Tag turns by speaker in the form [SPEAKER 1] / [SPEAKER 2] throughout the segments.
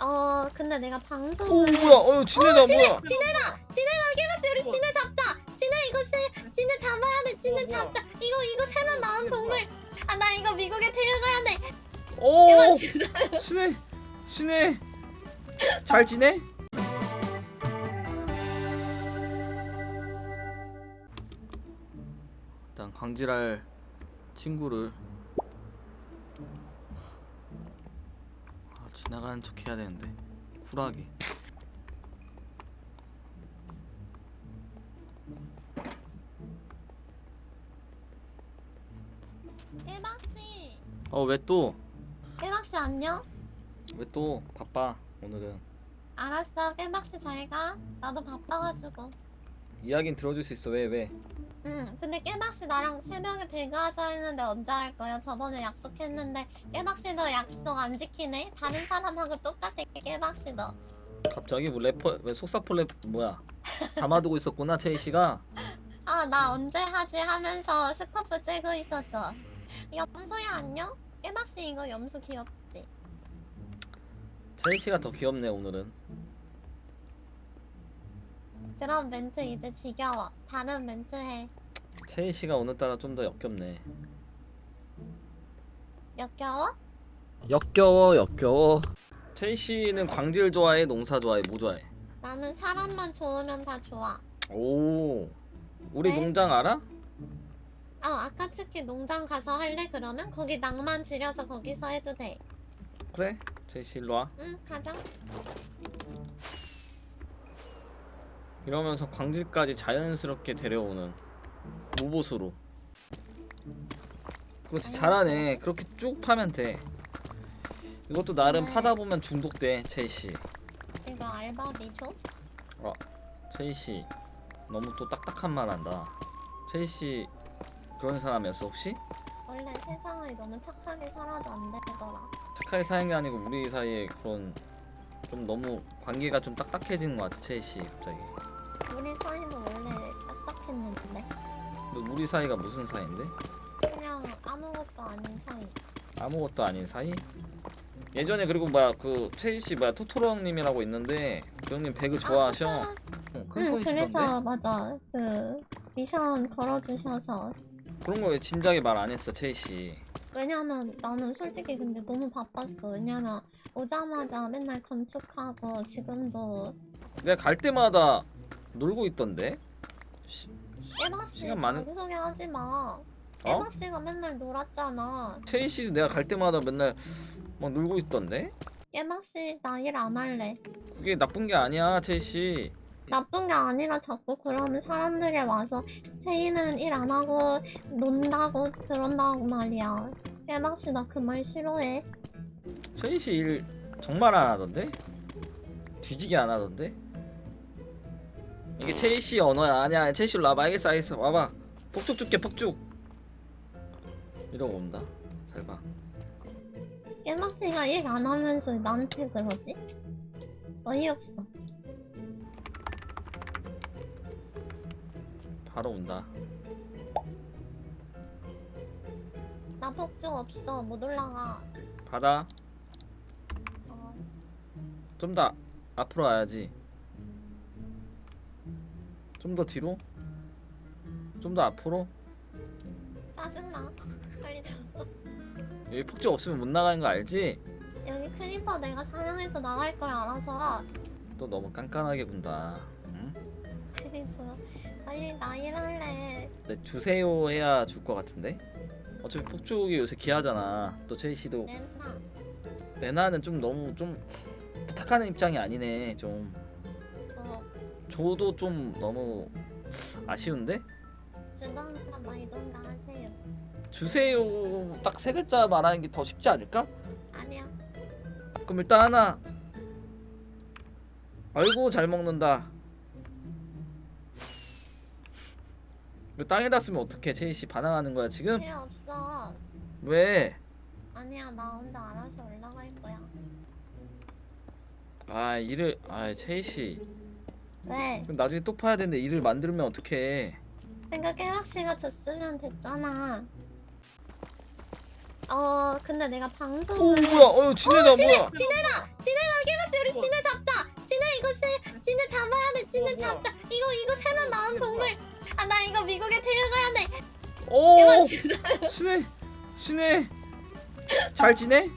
[SPEAKER 1] 어 근데 내가
[SPEAKER 2] 오
[SPEAKER 1] 방송을
[SPEAKER 2] 뭐야? 어 진해다
[SPEAKER 1] 진해
[SPEAKER 2] 뭐야?
[SPEAKER 1] 진해다! 진해다 깨박씨 우리 진해 잡자! 진해 이거 세 진해 잡아야 돼 진해
[SPEAKER 2] 뭐야, 뭐야.
[SPEAKER 1] 잡자! 이거 이거 새로 나온 동물! 아 나 이거 미국에 데려가야 돼!
[SPEAKER 2] 오
[SPEAKER 1] 깨박씨!
[SPEAKER 2] 신해 신해 잘 지내? 일단 광질할 친구를 아, 지 나가는 척 해야 되는데. 쿨하게.
[SPEAKER 1] 깨박씨.
[SPEAKER 2] 어 왜 또?
[SPEAKER 1] 깨박씨 안녕?
[SPEAKER 2] 왜 또? 바빠 오늘은.
[SPEAKER 1] 알았어. 깨박씨 잘가. 나도 바빠가지고
[SPEAKER 2] 이야기는 들어줄 수 있어. 왜 왜?
[SPEAKER 1] 응 근데 깨박씨 나랑 새벽에 배그하자 했는데 언제 할 거야? 저번에 약속했는데 깨박씨도 약속 안 지키네? 다른 사람하고 똑같아 깨박씨도
[SPEAKER 2] 갑자기 뭐 래퍼 왜 속사포 래퍼 뭐야? 담아두고 있었구나 채희 씨가?
[SPEAKER 1] 아 나 언제 하지 하면서 스코프 째고 있었어. 염소야 안녕? 깨박씨 이거 염소 귀엽지?
[SPEAKER 2] 채희 씨가 더 귀엽네 오늘은
[SPEAKER 1] 그럼 멘트 이제 지겨워 다른 멘트 해
[SPEAKER 2] 채희 씨가 오늘따라 좀 더 역겹네
[SPEAKER 1] 역겨워?
[SPEAKER 2] 역겨워 역겨워 채희 씨는 광질 좋아해 농사 좋아해 뭐 좋아해?
[SPEAKER 1] 나는 사람만 좋으면 다 좋아
[SPEAKER 2] 오 우리
[SPEAKER 1] 네?
[SPEAKER 2] 농장 알아?
[SPEAKER 1] 어 아카츠키 농장 가서 할래 그러면? 거기 낭만 지려서 거기서 해도 돼
[SPEAKER 2] 그래 채희 씨 일로 와
[SPEAKER 1] 응 가자
[SPEAKER 2] 이러면서 광질까지 자연스럽게 데려오는 무보수로 그렇지 잘하네 그렇게 쭉 파면 돼 이것도 나름
[SPEAKER 1] 네.
[SPEAKER 2] 파다 보면 중독돼 채희 씨
[SPEAKER 1] 이거 알바비 줘?
[SPEAKER 2] 채희 씨 너무 또 딱딱한 말 한다. 채희 씨 그런 사람이었어 혹시?
[SPEAKER 1] 원래 세상을 너무 착하게 살아도 안 되더라
[SPEAKER 2] 착하게 사는 게 아니고 우리 사이에 그런 좀 너무 관계가 좀 딱딱해진 것 같아 채희 씨 갑자기.
[SPEAKER 1] 우리 사이는 원래 딱딱했는데
[SPEAKER 2] 근데 우리 사이가 무슨 사이인데?
[SPEAKER 1] 그냥 아무것도 아닌 사이
[SPEAKER 2] 아무것도 아닌 사이? 예전에 그리고 뭐야 그 채희 씨 뭐야 토토로 형님이라고 있는데 그 형님 배그 좋아하셔.
[SPEAKER 1] 아,
[SPEAKER 2] 어, 큰
[SPEAKER 1] 응
[SPEAKER 2] 소리
[SPEAKER 1] 그래서? 맞아 그 미션 걸어주셔서
[SPEAKER 2] 그런 거 왜 진작에 말 안 했어 채희 씨.
[SPEAKER 1] 왜냐면 나는 솔직히 근데 너무 바빴어 왜냐면 오자마자 맨날 건축하고 지금도
[SPEAKER 2] 내가 갈 때마다 놀고 있던데. 시-
[SPEAKER 1] 에바씨
[SPEAKER 2] 시간 많은-
[SPEAKER 1] 자기소개 하지 마
[SPEAKER 2] 어?
[SPEAKER 1] 에바씨가 맨날 놀았잖아
[SPEAKER 2] 채희 씨도 내가 갈 때마다 맨날 막 놀고 있던데?
[SPEAKER 1] 에바씨 나 일 안 할래
[SPEAKER 2] 그게 나쁜 게 아니야, 채희 씨.
[SPEAKER 1] 나쁜 게 아니라 자꾸 그러면 사람들이 와서 채이는 일 안 하고 논다고 그런다고 말이야 에바씨 나 그 말 싫어해
[SPEAKER 2] 채희 씨 일 정말 안 하던데? 뒤지게 안 하던데? 이게 씨 언어야. 아니야, 씨로 와봐. 알겠어, 알겠어. 와봐. 폭죽 줄게, 폭죽. 이러고 온다. 잘 봐.
[SPEAKER 1] 깨박씨가 일 안 하면서 나한테 그러지? 어이없어
[SPEAKER 2] 바로 온다.
[SPEAKER 1] 나 폭죽 없어 못 올라가
[SPEAKER 2] 받아.
[SPEAKER 1] 어,
[SPEAKER 2] 좀 더 앞으로 와야지. 좀 더 뒤로? 좀 더 앞으로?
[SPEAKER 1] 짜증나 빨리 줘
[SPEAKER 2] 여기 폭죽 없으면 못 나가는 거 알지?
[SPEAKER 1] 여기 크리퍼 내가 사냥해서 나갈 거야 알아서
[SPEAKER 2] 또 너무 깐깐하게 군다. 응?
[SPEAKER 1] 빨리 줘 빨리 나 일할래
[SPEAKER 2] 네, 주세요 해야 줄 것 같은데? 어차피 폭죽이 요새 귀하잖아. 또 제이 씨도
[SPEAKER 1] 내놔
[SPEAKER 2] 레나는 좀 너무 좀 부탁하는 입장이 아니네.
[SPEAKER 1] 좀줘
[SPEAKER 2] 줘도 좀 너무 아쉬운데?
[SPEAKER 1] 주던가 말던가 하세요
[SPEAKER 2] 주세요 딱 세 글자 말하는 게 더 쉽지 않을까?
[SPEAKER 1] 아니야
[SPEAKER 2] 그럼 일단 하나. 아이고 잘 먹는다. 이거 땅에다 쓰면 어떡해? 제이 씨 반항하는 거야 지금?
[SPEAKER 1] 필요 없어
[SPEAKER 2] 왜?
[SPEAKER 1] 아니야 나 혼자 알아서 올라갈 거야
[SPEAKER 2] 아 일을 아 제이 씨
[SPEAKER 1] 왜?
[SPEAKER 2] 그럼 나중에 또 파야 되는데 일을 만들면 어떡해?
[SPEAKER 1] 생각해 박씨가 줬으면 됐잖아. 어 근데 내가 방송을 어,
[SPEAKER 2] 뭐야? 어휴 지네다 어, 뭐야?
[SPEAKER 1] 진해 진해다 나 깨박씨 우리 어. 진해 잡자! 진해 이거 세 진해 잡아야 돼 진해 잡자! 이거 이거 새로 나온 동물! 아 나 이거 미국에 데려가야
[SPEAKER 2] 돼오 신해 신해 잘 지내?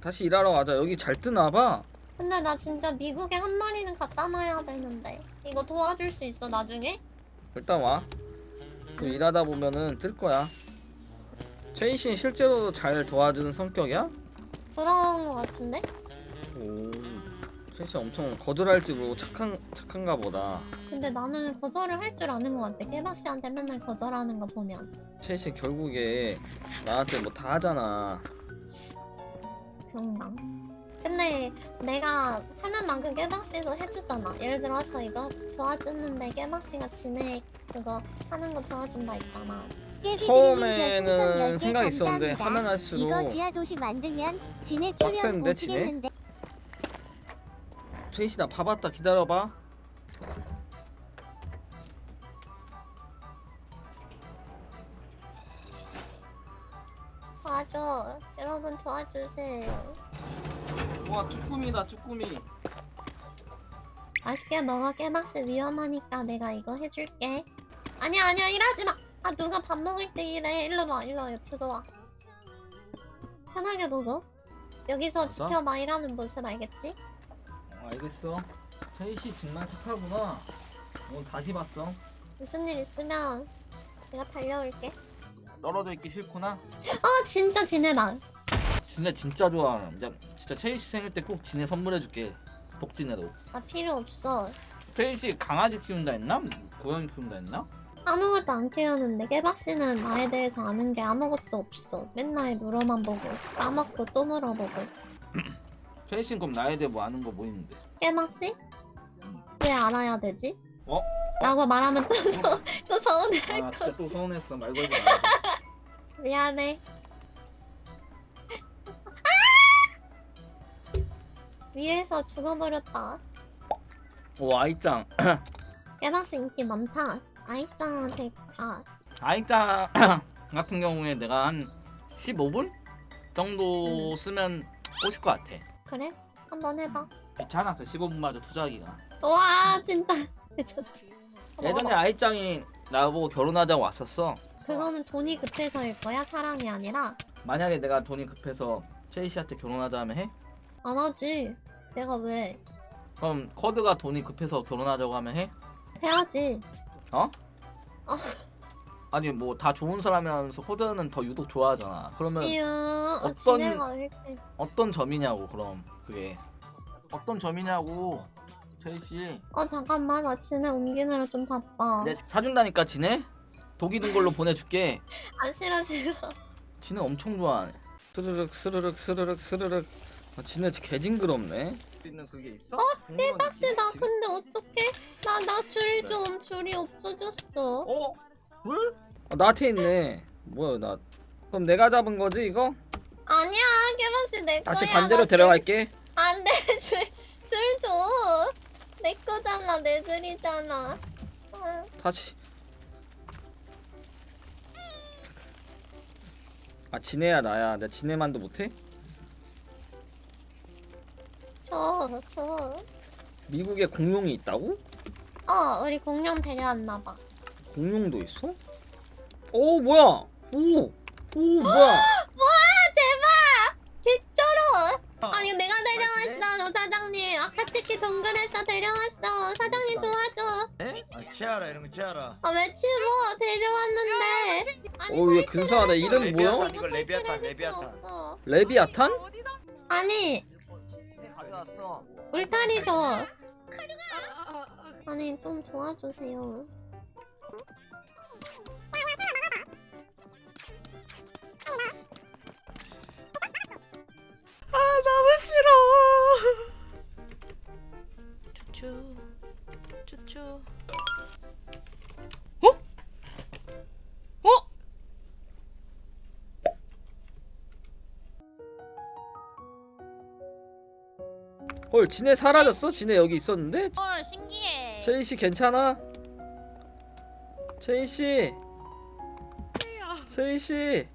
[SPEAKER 2] 다시 일하러 가자. 여기 잘 뜨나 봐.
[SPEAKER 1] 근데 나 진짜 미국에 한 마리는 갖다 놔야 되는데. 이거 도와줄 수 있어 나중에?
[SPEAKER 2] 일단 와또 일하다 보면은 뜰 거야 최인 씨는 실제로 잘 도와주는 성격이야?
[SPEAKER 1] 그런 거 같은데?
[SPEAKER 2] 오 최인 씨 엄청 거절할지 모르고 착한 착한가 보다
[SPEAKER 1] 근데 나는 거절을 할 줄 아는 것 같아. 깨박 씨한테 맨날 거절하는 거 보면.
[SPEAKER 2] 최인 씨 결국에 나한테 뭐 다 하잖아
[SPEAKER 1] 그런가? 근데 내가 하는 만큼 깨박 씨도 해주잖아. 예를 들어서 이거 도와주는데 깨박 씨가 진해 그거 하는 거 도와준다 했잖아.
[SPEAKER 2] 처음에는 생각이 있었는데 하면 할수록
[SPEAKER 3] 이거 지하 도시 만들면 진해 출연
[SPEAKER 2] 빡센데, 진해?
[SPEAKER 3] 오지겠는데
[SPEAKER 2] 최인 씨나 봐봤다 기다려봐
[SPEAKER 1] 도와줘. 여러분 도와주세요.
[SPEAKER 2] 와 쭈꾸미다 쭈꾸미
[SPEAKER 1] 맛있게 먹어 깨박 씨 위험하니까 내가 이거 해줄게. 아니야 아니야 일하지 마. 아 누가 밥 먹을 때 이래. 일로 와 일로 와 들어와. 편하게 먹어. 여기서
[SPEAKER 2] 진짜?
[SPEAKER 1] 지켜봐 일하는 모습 알겠지?
[SPEAKER 2] 어, 알겠어 최인 씨 정말 착하구나 오늘 다시 봤어
[SPEAKER 1] 무슨 일 있으면 내가 달려올게.
[SPEAKER 2] 떨어져 있기 싫구나
[SPEAKER 1] 아 진짜 지내다.
[SPEAKER 2] 진해 진짜 좋아 진짜 진짜 최인 씨 생일 때 꼭 진해 선물해줄게 독진해로
[SPEAKER 1] 나 필요 없어.
[SPEAKER 2] 최인 씨 강아지 키운다 했나? 고양이 키운다 했나?
[SPEAKER 1] 아무것도 안 키우는데 깨박 씨는 나에 대해서 아는 게 아무것도 없어. 맨날 물어만 보고 까먹고 또 물어보고.
[SPEAKER 2] 씨는 그럼 나에 대해 뭐 아는 거 뭐 있는데?
[SPEAKER 1] 깨박 씨? 왜 알아야 되지?
[SPEAKER 2] 어?
[SPEAKER 1] 라고 말하면 또, 서, 또 서운해할
[SPEAKER 2] 아 진짜 또
[SPEAKER 1] 거지.
[SPEAKER 2] 서운했어 말 걸지 말고
[SPEAKER 1] 미안해. 위에서 죽어버렸다.
[SPEAKER 2] 오 아이짱
[SPEAKER 1] 깨박 씨 인기 많다. 아이짱한테 가.
[SPEAKER 2] 아이짱 같은 경우에 내가 한 15분 정도 쓰면 꼬실 것 같아
[SPEAKER 1] 그래? 한번 해봐.
[SPEAKER 2] 괜찮아 그 15분마저 투자하기가
[SPEAKER 1] 와 진짜.
[SPEAKER 2] 예전에 아이짱이 나보고 결혼하자고 왔었어
[SPEAKER 1] 그거는 돈이 급해서일 거야 사랑이 아니라
[SPEAKER 2] 만약에 내가 돈이 급해서 최희 씨한테 결혼하자 하면 해?
[SPEAKER 1] 안 하지. 내가 왜?
[SPEAKER 2] 그럼 커드가 돈이 급해서 결혼하자고 하면 해?
[SPEAKER 1] 해야지.
[SPEAKER 2] 어?
[SPEAKER 1] 어.
[SPEAKER 2] 아니 뭐 다 좋은 사람이라면서 커드는 더 유독 좋아하잖아. 그러면
[SPEAKER 1] 지유 어,
[SPEAKER 2] 어떤-
[SPEAKER 1] 이렇게.
[SPEAKER 2] 어떤 점이냐고 그럼 그게. 어떤 점이냐고 최희 씨.
[SPEAKER 1] 어 잠깐만. 나 지네 옮기느라 좀 바빠.
[SPEAKER 2] 내 사준다니까 지네? 독이 든 걸로 보내줄게.
[SPEAKER 1] 안 싫어 싫어.
[SPEAKER 2] 지네 엄청 좋아하네. 스르륵 스르륵 스르륵 스르륵 아, 지네 개 징그럽네. 있는 그게 있어?
[SPEAKER 1] 빡스 나 근데 어떡해? 나 나 줄 좀 줄이 없어졌어.
[SPEAKER 2] 어? 물? 어, 나한테 있네. 뭐야 나. 그럼 내가 잡은 거지 이거?
[SPEAKER 1] 아니야 깨박씨 내 거야.
[SPEAKER 2] 다시 반대로 데려갈게.
[SPEAKER 1] 안돼 줄줄 줘 내 거잖아 내 줄이잖아. 아,
[SPEAKER 2] 다시. 아 지네야 나야. 내가 지네만도 못해?
[SPEAKER 1] 줘, 줘.
[SPEAKER 2] 미국에 공룡이 있다고?
[SPEAKER 1] 어, 우리 공룡 데려왔나봐.
[SPEAKER 2] 공룡도 있어? 오 뭐야 오! 오 뭐야
[SPEAKER 1] 와, 대박! 개쩔어! 아니, 내가 데려왔어, 노 사장님. 아카츠키 동굴에서 데려왔어. 사장님 도와줘.
[SPEAKER 4] 아 치아라 이런 거 치아라
[SPEAKER 1] 아, 왜 치워? 데려왔는데. 아니,
[SPEAKER 2] 오, 얘
[SPEAKER 1] 설치를
[SPEAKER 2] 근사하다.
[SPEAKER 1] 해줘.
[SPEAKER 2] 이름
[SPEAKER 1] 이거
[SPEAKER 2] 뭐야?
[SPEAKER 1] 이거
[SPEAKER 4] 레비아탄, 레비아탄.
[SPEAKER 2] 레비아탄?
[SPEAKER 1] 아니,
[SPEAKER 2] 왔어
[SPEAKER 1] 울타리 줘. 아니, 좀 도와주세요.
[SPEAKER 5] 아 너무 싫어.
[SPEAKER 2] 헐 지네 사라졌어? 지네 여기 있었는데?
[SPEAKER 3] 헐 신기해
[SPEAKER 2] 최인 씨 괜찮아? 최인 씨 최인 씨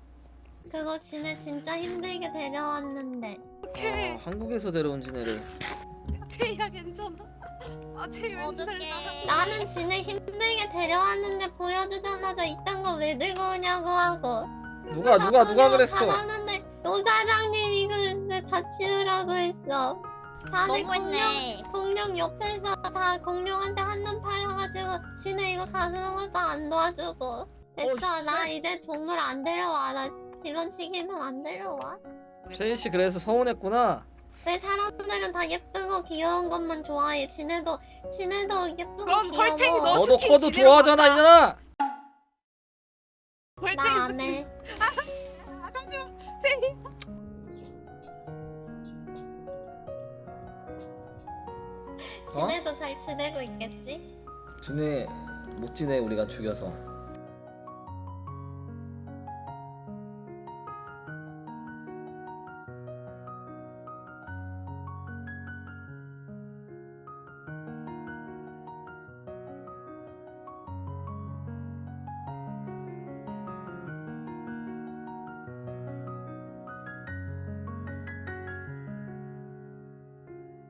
[SPEAKER 1] 그거 지네 진짜 힘들게 데려왔는데.
[SPEAKER 2] 아,
[SPEAKER 5] 어떡해.
[SPEAKER 2] 한국에서 데려온 지네를
[SPEAKER 5] 제이야 괜찮아. 아 제일 맨날
[SPEAKER 3] 어떡해.
[SPEAKER 1] 나는 지네 힘들게 데려왔는데 보여주자마자 이딴 거 왜 들고 오냐고 하고
[SPEAKER 2] 누가 누가 누가 그랬어
[SPEAKER 1] 받았는데 노 사장님이 그런데 다 치우라고 했어 다들 공룡
[SPEAKER 3] 너무했네.
[SPEAKER 1] 공룡 옆에서 다 공룡한테 한눈 팔아가지고 지네 이거 가는 것도 안 도와주고. 됐어. 나 이제 동물 안 데려와. 나 이런 식이면 안 데려와.
[SPEAKER 2] 채희 씨 그래서 서운했구나.
[SPEAKER 1] 왜 사람들은 다 예쁘고 귀여운 것만 좋아해? 지네도 지네도 예쁘고
[SPEAKER 5] 그럼
[SPEAKER 1] 귀여워.
[SPEAKER 5] 설챙이 너
[SPEAKER 2] 너도
[SPEAKER 5] 스킨
[SPEAKER 2] 커도
[SPEAKER 5] 지대로
[SPEAKER 2] 좋아하잖아
[SPEAKER 5] 갔다.
[SPEAKER 2] 이년아.
[SPEAKER 5] 벌칙
[SPEAKER 1] 나 안해.
[SPEAKER 5] 아, 하지마 제이
[SPEAKER 1] 지네도 잘 지내고 있겠지?
[SPEAKER 2] 지네 못 지내 우리가 죽여서